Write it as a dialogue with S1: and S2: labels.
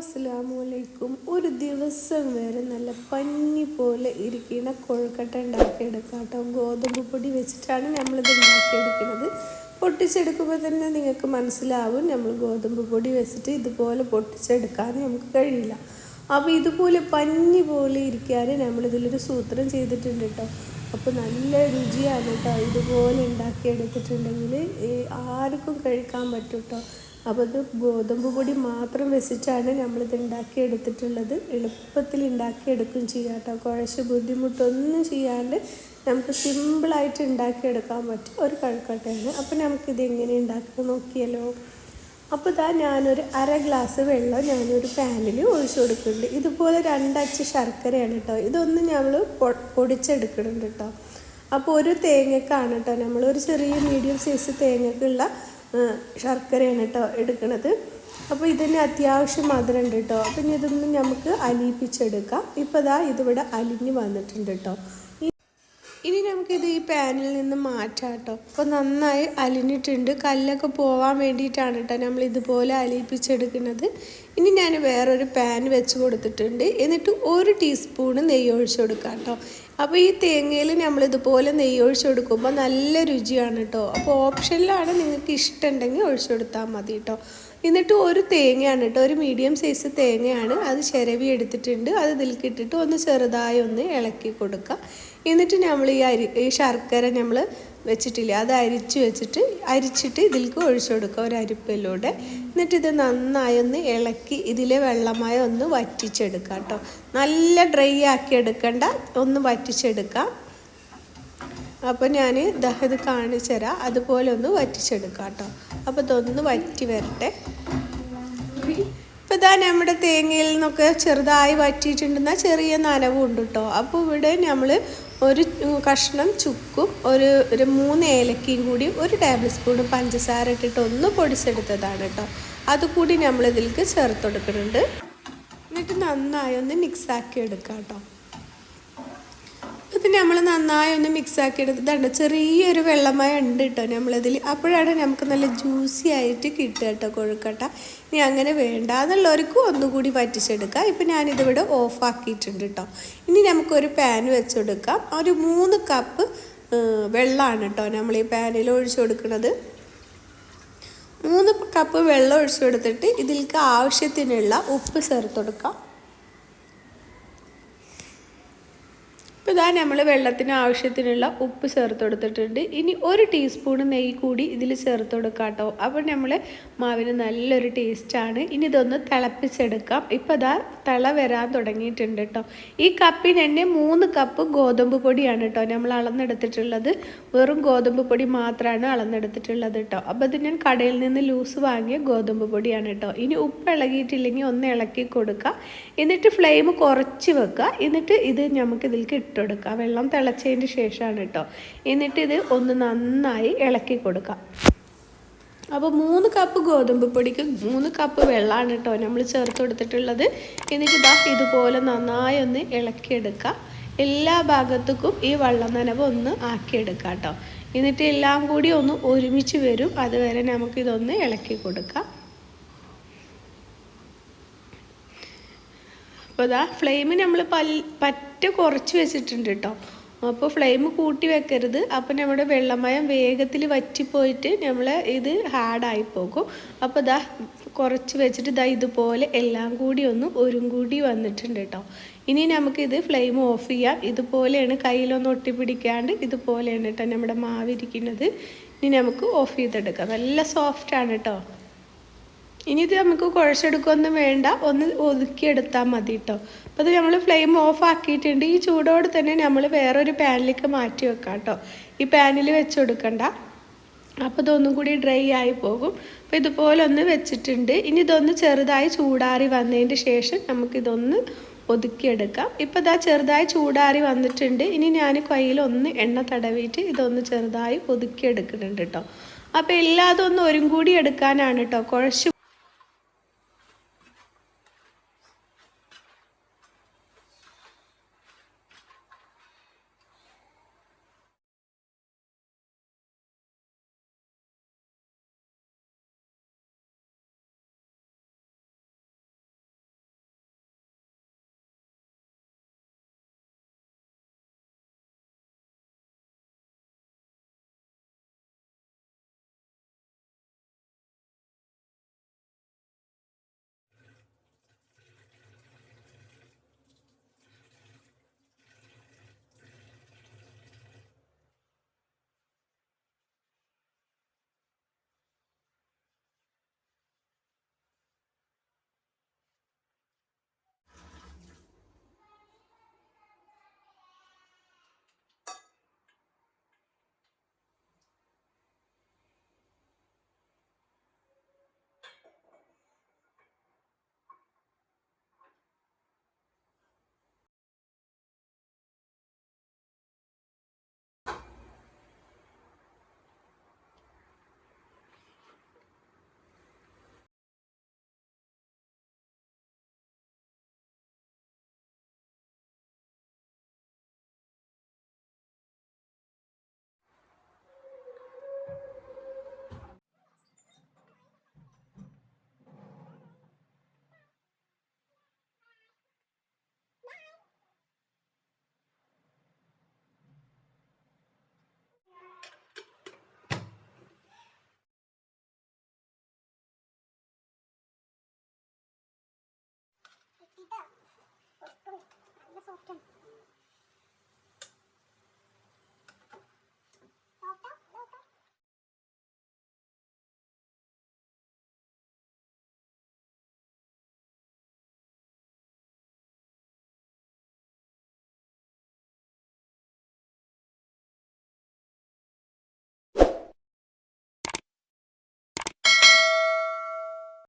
S1: അസ്സാമലൈക്കും ഒരു ദിവസം വരെ നല്ല പഞ്ഞി പോലെ ഇരിക്കുന്ന കൊഴുക്കട്ട ഉണ്ടാക്കിയെടുക്കാം കേട്ടോ ഗോതമ്പ് പൊടി വെച്ചിട്ടാണ് നമ്മളിത് ഉണ്ടാക്കിയെടുക്കുന്നത്. പൊട്ടിച്ചെടുക്കുമ്പോൾ തന്നെ നിങ്ങൾക്ക് മനസ്സിലാവും. നമ്മൾ ഗോതമ്പ് പൊടി വെച്ചിട്ട് ഇതുപോലെ പൊട്ടിച്ചെടുക്കാൻ നമുക്ക് കഴിയില്ല. അപ്പോൾ ഇതുപോലെ പഞ്ഞി പോലെ ഇരിക്കാൻ നമ്മളിതിലൊരു സൂത്രം ചെയ്തിട്ടുണ്ട് കേട്ടോ. അപ്പോൾ നല്ല രുചിയാണ് കേട്ടോ ഇതുപോലെ ഉണ്ടാക്കിയെടുത്തിട്ടുണ്ടെങ്കിൽ ആർക്കും കഴിക്കാൻ പറ്റും കേട്ടോ. അപ്പോൾ ഇത് ഗോതമ്പ് പൊടി മാത്രം വെച്ചിട്ടാണ് നമ്മളിത് ഉണ്ടാക്കിയെടുത്തിട്ടുള്ളത് എളുപ്പത്തിൽ ഉണ്ടാക്കിയെടുക്കും ചെയ്യാം കേട്ടോ. കുഴച്ച് ബുദ്ധിമുട്ടൊന്നും ചെയ്യാണ്ട് നമുക്ക് സിമ്പിളായിട്ട് ഉണ്ടാക്കിയെടുക്കാൻ പറ്റും. ഒരു കഴുക്കട്ടയാണ് അപ്പോൾ നമുക്കിത് എങ്ങനെ ഉണ്ടാക്കുക നോക്കിയല്ലോ. അപ്പോൾ ഇതാ ഞാനൊരു അര ഗ്ലാസ് വെള്ളം ഞാനൊരു പാനിൽ ഒഴിച്ചു കൊടുക്കുന്നുണ്ട്. ഇതുപോലെ രണ്ടച്ച് ശർക്കരയാണ് കേട്ടോ. ഇതൊന്ന് നമ്മൾ പൊടിച്ചെടുക്കുന്നുണ്ട് കേട്ടോ. അപ്പോൾ ഒരു തേങ്ങക്കാണ് കേട്ടോ. നമ്മൾ ഒരു ചെറിയ മീഡിയം സൈസ് തേങ്ങക്കുള്ള ശർക്കരയാണ് കേട്ടോ എടുക്കുന്നത് അപ്പോൾ ഇതിന് അത്യാവശ്യം മധുരം ഉണ്ട് കേട്ടോ അപ്പം ഇതൊന്നും നമുക്ക് അലിയിപ്പിച്ചെടുക്കാം. ഇപ്പോൾ ഇതാ ഇതിവിടെ അലിഞ്ഞ് വന്നിട്ടുണ്ട് കേട്ടോ ഇനി നമുക്കിത് ഈ പാനിൽ നിന്ന് മാറ്റാം കേട്ടോ. അപ്പോൾ നന്നായി അലിഞ്ഞിട്ടുണ്ട്. കല്ലൊക്കെ പോവാൻ വേണ്ടിയിട്ടാണ് കേട്ടോ നമ്മൾ ഇതുപോലെ അലിയിപ്പിച്ചെടുക്കുന്നത്. ഇനി ഞാൻ വേറൊരു പാൻ വെച്ച് കൊടുത്തിട്ടുണ്ട്. എന്നിട്ട് ഒരു ടീസ്പൂണ് നെയ്യ് ഒഴിച്ച് കൊടുക്കാം കേട്ടോ. അപ്പോൾ ഈ തേങ്ങയിൽ നമ്മൾ ഇതുപോലെ നെയ്യ് ഒഴിച്ച് കൊടുക്കുമ്പോൾ നല്ല രുചിയാണ് കേട്ടോ. അപ്പോൾ ഓപ്ഷനിലാണ് നിങ്ങൾക്ക് ഇഷ്ടമുണ്ടെങ്കിൽ ഒഴിച്ചു കൊടുത്താൽ മതി കേട്ടോ. എന്നിട്ട് ഒരു തേങ്ങയാണ് കേട്ടോ ഒരു മീഡിയം സൈസ് തേങ്ങയാണ് അത് ചിരവി എടുത്തിട്ടുണ്ട്. അത് ഇതിൽക്കിട്ടിട്ട് ഒന്ന് ചെറുതായി ഒന്ന് ഇളക്കി കൊടുക്കുക എന്നിട്ട് നമ്മൾ ഈ അരി ഈ ശർക്കര നമ്മൾ വെച്ചിട്ടില്ല അത് അരിച്ച് വെച്ചിട്ട് അരിച്ചിട്ട് ഇതിലേക്ക് ഒഴിച്ചു കൊടുക്കുക ഒരു അരിപ്പിലൂടെ എന്നിട്ട് ഇത് നന്നായി ഒന്ന് ഇളക്കി ഇതിലെ വെള്ളമായ ഒന്ന് വറ്റിച്ചെടുക്കുക കേട്ടോ. നല്ല ഡ്രൈ ആക്കി എടുക്കണ്ട ഒന്ന് വറ്റിച്ചെടുക്കാം. അപ്പോൾ ഞാൻ ഇത് കാണിച്ചു തരാം. അതുപോലെ ഒന്ന് വറ്റിച്ചെടുക്കാം കേട്ടോ. അപ്പോൾ ഇതൊന്ന് വറ്റി വരട്ടെ. ഇപ്പോൾ ഇതാ നമ്മുടെ തേങ്ങയിൽ നിന്നൊക്കെ ചെറുതായി വറ്റിയിട്ടുണ്ടെന്നാൽ ചെറിയ നനവും ഉണ്ട് കേട്ടോ അപ്പോൾ ഇവിടെ നമ്മൾ ഒരു കഷ്ണം ചുക്കും ഒരു ഒരു മൂന്ന് ഏലക്കയും കൂടി ഒരു ടേബിൾ സ്പൂൺ പഞ്ചസാര ഇട്ടിട്ട് ഒന്ന് പൊടിച്ചെടുത്തതാണ് കേട്ടോ അതുകൂടി നമ്മൾ ഇതിലേക്ക് ചേർത്ത് കൊടുക്കുന്നുണ്ട്. എന്നിട്ട് നന്നായി ഒന്ന് മിക്സാക്കി എടുക്കാം കേട്ടോ ഇത് നമ്മൾ നന്നായി ഒന്ന് മിക്സ് ആക്കി എടുത്തിട്ടുണ്ട് ചെറിയൊരു വെള്ളമായി ഉണ്ട് കേട്ടോ നമ്മളിതിൽ അപ്പോഴാണ് നമുക്ക് നല്ല ജ്യൂസി ആയിട്ട് കിട്ടുക കേട്ടോ കൊഴുക്കട്ട. ഇനി അങ്ങനെ വേണ്ട എന്നുള്ളവർക്കും ഒന്നുകൂടി വറ്റിച്ചെടുക്കാം ഇപ്പം ഞാനിതിവിടെ ഓഫാക്കിയിട്ടുണ്ട് കേട്ടോ ഇനി നമുക്കൊരു പാൻ വെച്ചെടുക്കാം ഒരു മൂന്ന് കപ്പ് വെള്ളമാണ് കേട്ടോ നമ്മൾ ഈ പാനിൽ ഒഴിച്ചു കൊടുക്കുന്നത്. മൂന്ന് കപ്പ് വെള്ളം ഒഴിച്ചു കൊടുത്തിട്ട് ഇതിലേക്ക് ആവശ്യത്തിനുള്ള ഉപ്പ് ചേർത്ത് കൊടുക്കാം. ഇപ്പോൾ ഇതാ നമ്മൾ വെള്ളത്തിന് ആവശ്യത്തിനുള്ള ഉപ്പ് ചേർത്ത് കൊടുത്തിട്ടുണ്ട്. ഇനി ഒരു ടീസ്പൂൺ നെയ്യ് കൂടി ഇതിൽ ചേർത്ത് കൊടുക്കാം കേട്ടോ. അപ്പോൾ നമ്മൾ മാവിന് നല്ലൊരു ടേസ്റ്റാണ് ഇനി ഇതൊന്ന് തിളപ്പിച്ചെടുക്കാം. ഇപ്പോൾ ഇതാ തിള വരാൻ തുടങ്ങിയിട്ടുണ്ട് കേട്ടോ. ഈ കപ്പിന് തന്നെ മൂന്ന് കപ്പ് ഗോതമ്പ് പൊടിയാണ് കേട്ടോ നമ്മൾ അളന്നെടുത്തിട്ടുള്ളത്. വെറും ഗോതമ്പ് പൊടി മാത്രമാണ് അളന്നെടുത്തിട്ടുള്ളത് കേട്ടോ. അപ്പോൾ ഇത് ഞാൻ കടയിൽ നിന്ന് ലൂസ് വാങ്ങിയ ഗോതമ്പ് പൊടിയാണ് കേട്ടോ. ഇനി ഉപ്പ് ഇളകിയിട്ടില്ലെങ്കിൽ ഒന്ന് ഇളക്കി കൊടുക്കുക എന്നിട്ട് ഫ്ലെയിം കുറച്ച് വെക്കുക. എന്നിട്ട് ഇത് നമുക്ക് ഇതിലേക്ക് ഇട്ട് കൊടുക്കുക വെള്ളം തിളച്ചതിന് ശേഷമാണ് കേട്ടോ എന്നിട്ട് ഇത് ഒന്ന് നന്നായി ഇളക്കി കൊടുക്കുക. അപ്പോൾ മൂന്ന് കപ്പ് ഗോതമ്പ് പൊടിക്ക് മൂന്ന് കപ്പ് വെള്ളമാണ് കേട്ടോ നമ്മൾ ചേർത്ത് കൊടുത്തിട്ടുള്ളത്. എന്നിട്ട് ഇതാ ഇതുപോലെ നന്നായി ഒന്ന് ഇളക്കിയെടുക്കുക. എല്ലാ ഭാഗത്തേക്കും ഈ വെള്ളം നനവ് ഒന്ന് ആക്കിയെടുക്കുക കേട്ടോ എന്നിട്ട് എല്ലാം കൂടി ഒന്ന് ഒരുമിച്ച് വരും. അതുവരെ നമുക്കിതൊന്ന് ഇളക്കി കൊടുക്കാം അപ്പോൾ ഇതാ ഫ്ലെയിം നമ്മൾ പൽ പറ്റ കുറച്ച് വെച്ചിട്ടുണ്ട് കേട്ടോ അപ്പോൾ ഫ്ലെയിം കൂട്ടി വെക്കരുത്. അപ്പോൾ നമ്മുടെ വെള്ളമയം വേഗത്തിൽ വറ്റിപ്പോയിട്ട് നമ്മൾ ഇത് ഹാർഡായി പോകും. അപ്പോൾ ഇതാ കുറച്ച് വെച്ചിട്ട് ഇതാ ഇതുപോലെ എല്ലാം കൂടി ഒന്ന് ഒരു കൂടി വന്നിട്ടുണ്ട് കേട്ടോ ഇനി നമുക്കിത് ഫ്ലെയിം ഓഫ് ചെയ്യാം. ഇതുപോലെയാണ് കയ്യിലൊന്നും ഒട്ടിപ്പിടിക്കാണ്ട് ഇതുപോലെയാണ് കേട്ടോ നമ്മുടെ മാവിരിക്കുന്നത് ഇനി നമുക്ക് ഓഫ് ചെയ്തെടുക്കാം. നല്ല സോഫ്റ്റാണ് കേട്ടോ ഇനി ഇത് നമുക്ക് കുഴച്ചെടുക്കൊന്നും വേണ്ട. ഒന്ന് ഒതുക്കിയെടുത്താൽ മതി കേട്ടോ അപ്പോൾ ഇത് നമ്മൾ ഫ്ലെയിം ഓഫ് ആക്കിയിട്ടുണ്ട്. ഈ ചൂടോട് തന്നെ നമ്മൾ വേറൊരു പാനിലേക്ക് മാറ്റി വെക്കാം കേട്ടോ ഈ പാനിൽ വെച്ച് കൊടുക്കണ്ട അപ്പോൾ ഇതൊന്നും കൂടി ഡ്രൈ ആയി പോകും. അപ്പോൾ ഇതുപോലെ ഒന്ന് വെച്ചിട്ടുണ്ട്. ഇനി ഇതൊന്ന് ചെറുതായി ചൂടാറി വന്നതിന്റെ ശേഷം നമുക്കിതൊന്ന് ഒതുക്കിയെടുക്കാം. ഇപ്പോൾ ഇതാ ചെറുതായി ചൂടാറി വന്നിട്ടുണ്ട്. ഇനി ഞാൻ കയ്യിൽ ഒന്ന് എണ്ണ തടവിയിട്ട് ഇതൊന്ന് ചെറുതായി ഒതുക്കിയെടുക്കുന്നുണ്ട് കേട്ടോ അപ്പോൾ എല്ലാതൊന്നും ഒരു കൂടി എടുക്കാനാണ് കേട്ടോ കുഴച്ച്